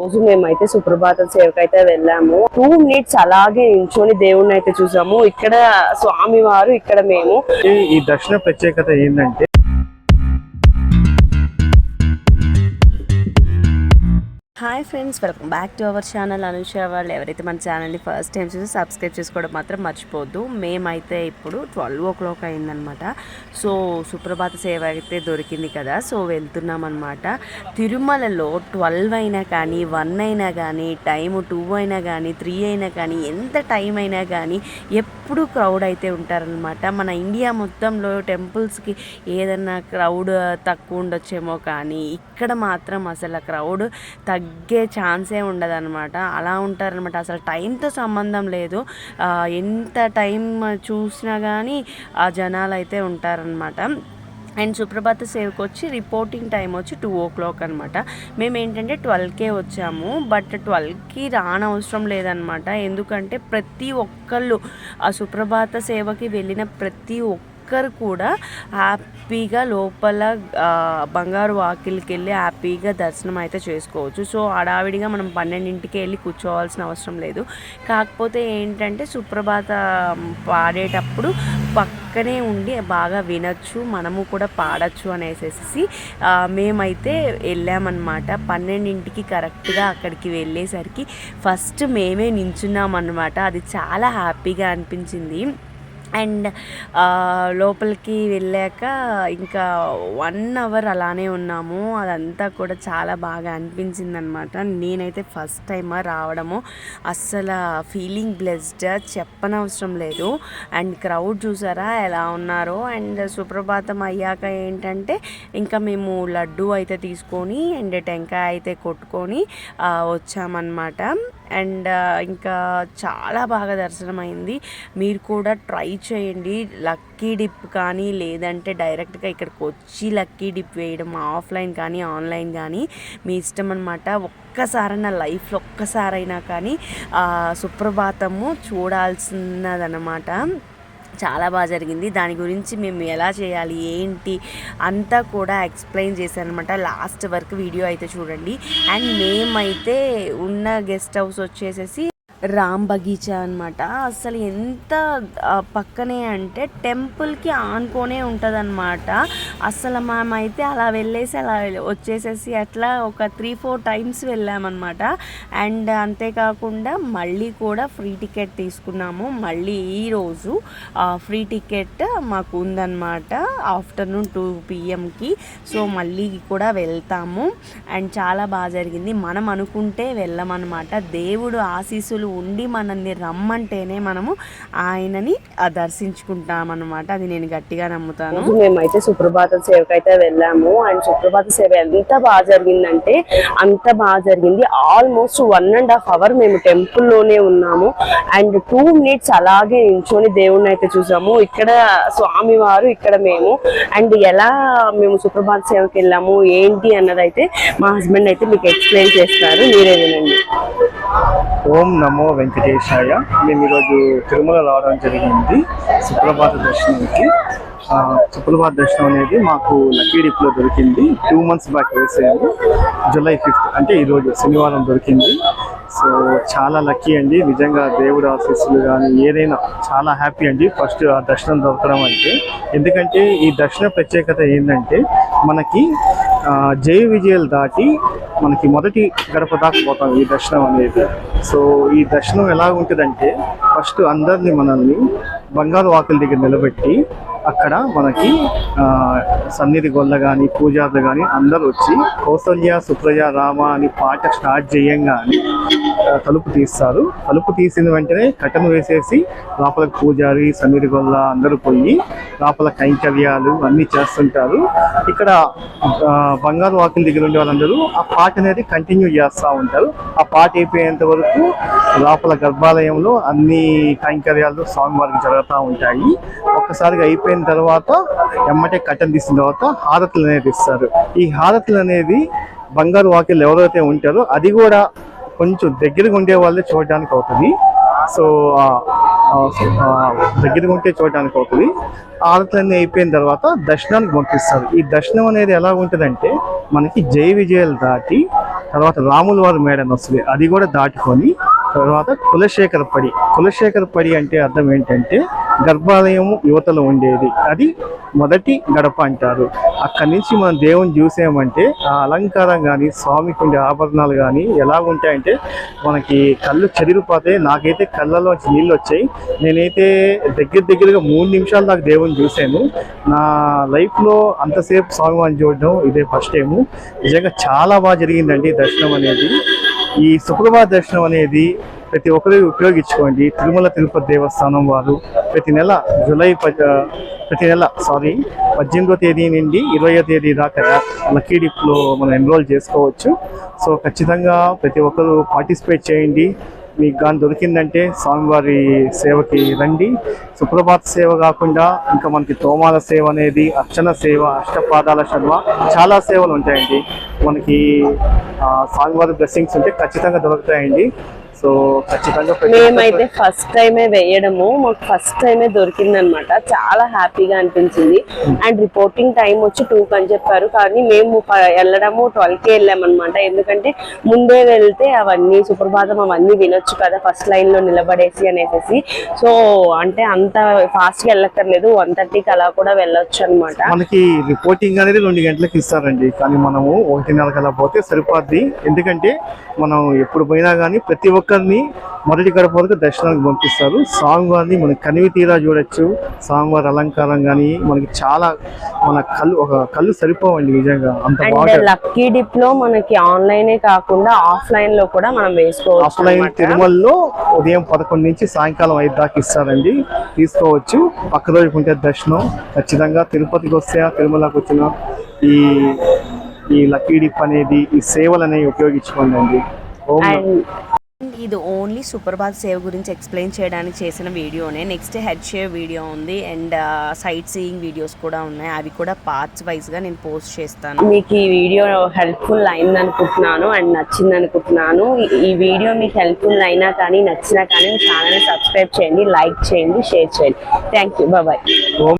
రోజు మేమైతే సుప్రభాత సేవకి అయితే వెళ్ళాము. టూ మినిట్స్ అలాగే నించొని దేవుణ్ణి అయితే చూసాము. ఇక్కడ స్వామి వారు ఇక్కడ మేము. ఈ- ఈ దర్శన ప్రత్యేకత ఏంటంటే hi friends welcome back to our channel. Anusha వాళ్ళు ఎవరైతే మన ఛానల్ని ఫస్ట్ టైం చూసి సబ్స్క్రైబ్ చేసుకోవడం మాత్రం మర్చిపోద్దు మేమైతే ఇప్పుడు ట్వెల్వ్ ఓ క్లాక్ అయిందనమాట. సో సుప్రభాత సేవ అయితే దొరికింది కదా సో వెళ్తున్నాం అనమాట తిరుమలలో ట్వెల్వ్ అయినా కానీ వన్ అయినా కానీ టైము టూ అయినా కానీ త్రీ అయినా కానీ ఎంత టైం అయినా కానీ ఎప్పుడు క్రౌడ్ అయితే ఉంటారనమాట మన ఇండియా మొత్తంలో టెంపుల్స్కి ఏదన్నా క్రౌడ్ తక్కువ ఉండొచ్చేమో కానీ ఇక్కడ మాత్రం అసలు క్రౌడ్ తగ్గే ఛాన్సే ఉండదన్నమాట. అలా ఉంటారనమాట అసలు టైంతో సంబంధం లేదు. ఎంత టైం చూసినా కానీ ఆ జనాలు అయితే ఉంటారనమాట అండ్ సుప్రభాత సేవకు వచ్చి రిపోర్టింగ్ టైం వచ్చి టూ ఓ క్లాక్ అనమాట మేము ఏంటంటే ట్వెల్వ్కే వచ్చాము బట్ ట్వెల్వ్కి రానవసరం లేదనమాట ఎందుకంటే ప్రతి ఒక్కళ్ళు ఆ సుప్రభాత సేవకి వెళ్ళిన ప్రతి ఒక్కరు కూడా హ్యాపీగా లోపల బంగారు వాకిలికి వెళ్ళి హ్యాపీగా దర్శనం అయితే చేసుకోవచ్చు. సో హడావిడిగా మనం పన్నెండింటికి వెళ్ళి కూర్చోవాల్సిన అవసరం లేదు. కాకపోతే ఏంటంటే సుప్రభాత పాడేటప్పుడు పక్కనే ఉండి బాగా వినొచ్చు మనము కూడా పాడచ్చు అనేసేసి మేమైతే వెళ్ళామన్నమాట. పన్నెండింటికి కరెక్ట్గా అక్కడికి వెళ్ళేసరికి ఫస్ట్ మేమే నించున్నామన్నమాట. అది చాలా హ్యాపీగా అనిపించింది. అండ్ లోపలికి వెళ్ళాక ఇంకా వన్ అవర్ అలానే ఉన్నాము. అదంతా కూడా చాలా బాగా అనిపించింది అనమాట నేనైతే ఫస్ట్ టైం రావడము. అస్సలు ఫీలింగ్ బ్లెస్డ్ చెప్పనవసరం లేదు. అండ్ క్రౌడ్ చూసారా ఎలా ఉన్నారో. అండ్ సుప్రభాతం అయ్యాక ఏంటంటే ఇంకా మేము లడ్డు అయితే తీసుకొని అండ్ టెంకాయ అయితే కొట్టుకొని వచ్చామన్నమాట అండ్ ఇంకా చాలా బాగా దర్శనం అయింది మీరు కూడా ట్రై చేయండి. లక్కీ డిప్ కానీ లేదంటే డైరెక్ట్గా ఇక్కడికి వచ్చి లక్కీ డిప్ వేయడం ఆఫ్లైన్ కానీ ఆన్లైన్ కానీ మీ ఇష్టం అనమాట ఒక్కసారైనా లైఫ్లో ఒక్కసారైనా కానీ సుప్రభాతము చూడాల్సినదనమాట చాలా బాగా జరిగింది. దాని గురించి మేము ఎలా చేయాలి ఏంటి అంతా కూడా ఎక్స్ప్లెయిన్ చేశాను అనమాట లాస్ట్ వరకు వీడియో అయితే చూడండి. అండ్ మేమైతే ఉన్న గెస్ట్ హౌస్ వచ్చేసేసి రామ్ బగీచా అనమాట అసలు ఎంత పక్కనే అంటే టెంపుల్కి ఆనుకోనే ఉంటుంది అనమాట అసలు మేమైతే అలా వెళ్ళేసి అలా వచ్చేసేసి అట్లా ఒక త్రీ ఫోర్ టైమ్స్ వెళ్ళామన్నమాట. అండ్ అంతేకాకుండా మళ్ళీ కూడా ఫ్రీ టికెట్ తీసుకున్నాము. మళ్ళీ ఈరోజు ఫ్రీ టికెట్ మాకు ఉందన్నమాట ఆఫ్టర్నూన్ టూ పిఎంకి. సో మళ్ళీ కూడా వెళ్తాము. అండ్ చాలా బాగా జరిగింది. మనం అనుకుంటే వెళ్ళమన్నమాట. దేవుడు ఆశీస్సులు ఉండి మనల్ని రమ్మంటేనే మనము ఆయనని దర్శించుకుంటాం అనమాట అది నేను గట్టిగా నమ్ముతాను. మేమైతే సుప్రభాత సేవకి అయితే వెళ్ళాము. అండ్ సుప్రభాత సేవ ఎంత బాగా జరిగిందంటే అంత బాగా జరిగింది. Almost one and half hour మేము టెంపుల్లోనే ఉన్నాము. అండ్ టూ మినిట్స్ అలాగే నించొని దేవుణ్ణి అయితే చూసాము. ఇక్కడ స్వామి వారు ఇక్కడ మేము. అండ్ ఎలా మేము సుప్రభాత సేవకి వెళ్ళాము ఏంటి అన్నదైతే మా హస్బెండ్ అయితే మీకు ఎక్స్ప్లెయిన్ చేస్తారు. మీరే వినండి. ఓం నమో వెంకటేశాయ. మేము ఈరోజు తిరుమల రావడం జరిగింది. సుప్రభాత దర్శనానికి. సుప్రభాత దర్శనం అనేది మాకు లక్కీ డిప్లో దొరికింది. టూ మంత్స్ బ్యాక్ వేసేది జూలై ఫిఫ్త్ అంటే ఈరోజు శనివారం దొరికింది. సో చాలా లక్కీ అండి. నిజంగా దేవుడు ఆశీస్సులు కానీ ఏదైనా చాలా హ్యాపీ అండి. ఫస్ట్ ఆ దర్శనం దొరకడం అంటే ఎందుకంటే ఈ దర్శన ప్రత్యేకత ఏంటంటే మనకి జై జయ విజయాలు దాటి మనకి మొదటి గడప దాకా పోతాం ఈ దర్శనం అనేది. సో ఈ దర్శనం ఎలా ఉంటుందంటే ఫస్ట్ అందరిని మనల్ని బంగారు వాకిల దగ్గర నిలబెట్టి అక్కడ మనకి సన్నిధి గొల్ల కానీ పూజార్లు కానీ అందరూ వచ్చి కౌసల్య సుప్రజ రామ అని పాట స్టార్ట్ చేయంగానే తలుపు తీస్తారు. తలుపు తీసిన వెంటనే కట్టను వేసేసి లోపల పూజారి సన్నిధి గొల్ల అందరూ పోయి లోపల కైంకర్యాలు అన్నీ చేస్తుంటారు. ఇక్కడ బంగారు వాకిల దగ్గర ఉండే వాళ్ళందరూ ఆ పాట అనేది కంటిన్యూ చేస్తూ ఉంటారు. ఆ పాట అయిపోయేంత వరకు లోపల గర్భాలయంలో అన్ని కైంకర్యాలు స్వామివారికి జరుగుతూ ఉంటాయి. ఒక్కసారిగా అయిపోయిన తర్వాత ఎమ్మటే కట్టను తీసిన తర్వాత హారతులు అనేది ఇస్తారు. ఈ హారతులు అనేది బంగారు వాకిలు ఎవరైతే ఉంటారో అది కూడా కొంచెం దగ్గరగా ఉండే వాళ్ళే చూడడానికి అవుతుంది. సో దగ్గరగా ఉంటే చూడడానికి అవుతుంది. ఆరతులన్నీ అయిపోయిన తర్వాత దర్శనానికి పంపిస్తారు. ఈ దర్శనం అనేది ఎలా ఉంటుందంటే మనకి జై విజయాలు దాటి తర్వాత రాముల వారి మేడని వస్తుంది. అది కూడా దాటుకొని తర్వాత కులశేఖర పడి. కులశేఖర పడి అంటే అర్థం ఏంటంటే గర్భాలయం యువతలో ఉండేది. అది మొదటి గడప అంటారు. అక్కడి నుంచి మనం దేవుని చూసామంటే ఆ అలంకారం కానీ స్వామికి ఉండే ఆభరణాలు కానీ ఎలా ఉంటాయంటే మనకి కళ్ళు చెదిరిపోతే నాకైతే కళ్ళలో నీళ్ళు వచ్చాయి. నేనైతే దగ్గర దగ్గరగా మూడు నిమిషాలు నాకు దేవుని చూశాను. నా లైఫ్లో అంతసేపు స్వామివారిని చూడడం ఇదే ఫస్ట్ టైము. నిజంగా చాలా బాగా జరిగిందండి దర్శనం అనేది. ఈ శుక్రవార దర్శనం అనేది ప్రతి ఒక్కరూ ఉపయోగించుకోండి. తిరుమల తిరుపతి దేవస్థానం వారు ప్రతి నెల జూలై ప- ప్రతి నెల సారీ పద్దెనిమిదో తేదీ నుండి ఇరవయో తేదీ దాకా లక్కీ డిప్లో మనం ఎన్రోల్ చేసుకోవచ్చు. సో ఖచ్చితంగా ప్రతి ఒక్కరు పార్టిసిపేట్ చేయండి. మీకు కానీ దొరికిందంటే స్వామివారి సేవకి రండి. సుప్రభాత సేవ కాకుండా ఇంకా మనకి తోమాల సేవ అనేది అర్చన సేవ అష్టపాదాల శర్మ చాలా సేవలు ఉంటాయండి. మనకి స్వామివారి బ్లెస్సింగ్స్ ఉంటే ఖచ్చితంగా దొరుకుతాయండి. సో ఖచ్చితంగా మేమైతే ఫస్ట్ టైమే వేయడము. మాకు ఫస్ట్ టైమే దొరికింది అనమాట చాలా హ్యాపీగా అనిపించింది. అండ్ రిపోర్టింగ్ టైం వచ్చి టూ అని చెప్పారు. కానీ మేము ప- వెళ్ళడము ట్వెల్వ్కి వెళ్ళామన్నమాట ఎందుకంటే ముందే వెళ్తే అవన్నీ సుప్రభాతం అవన్నీ వినొచ్చు కదా ఫస్ట్ లైన్లో నిలబడేసి అనేసి సో అంటే అంత ఫాస్ట్గా వెళ్ళక్కర్లేదు. వన్ థర్టీకి అలా కూడా వెళ్ళొచ్చు అనమాట. మనకి రిపోర్టింగ్ అనేది రెండు గంటలకు ఇస్తారండి. కానీ మనము ఒకటిన్నర కల్లా పోతే సరిపోద్ది. ఎందుకంటే మనం ఎప్పుడు పోయినా కానీ ప్రతి ఒక్కరిని మొదటి గడప వరకు దర్శనానికి పంపిస్తారు. స్వామివారిని మనకి కనివి తీరా చూడొచ్చు. స్వామివారి అలంకారం కానీ మనకి చాలా మన కళ్ళు ఒక కళ్ళు సరిపోవండి నిజంగా. అంత లక్కీ డిప్లో మనకి ఆన్లైనే కాకుండా ఆఫ్లైన్లో కూడా మనం వేసుకోవచ్చు ఆఫ్లైన్. తిరుమలలో ఉదయం పదకొండు నుంచి సాయంకాలం ఐదు దాకా ఇస్తారండి. తీసుకోవచ్చు. పక్క రోజు ఉంటే దర్శనం. ఖచ్చితంగా తిరుపతికి వస్తే తిరుమలకి వచ్చిన ఈ ఈ లక్కీ డిప్ అనేది ఈ సేవలు అనేవి ఉపయోగించుకోండి అండ్ ఇది ఓన్లీ సూపర్ బాత్ సేవ్ గురించి ఎక్స్ప్లెయిన్ చేయడానికి చేసిన వీడియోనే. నెక్స్ట్ హెడ్ షేవ్ వీడియో ఉంది. అండ్ సైట్ సీయింగ్ వీడియోస్ కూడా ఉన్నాయి. అవి కూడా పార్ట్స్ వైజ్గా నేను పోస్ట్ చేస్తాను. మీకు ఈ వీడియో హెల్ప్ఫుల్ అయింది అనుకుంటున్నాను అండ్ నచ్చింది అనుకుంటున్నాను ఈ- వీడియో మీకు హెల్ప్ఫుల్ అయినా కానీ నచ్చినా కానీ ఛానల్ని సబ్స్క్రైబ్ చేయండి లైక్ చేయండి షేర్ చేయండి. Thank you bye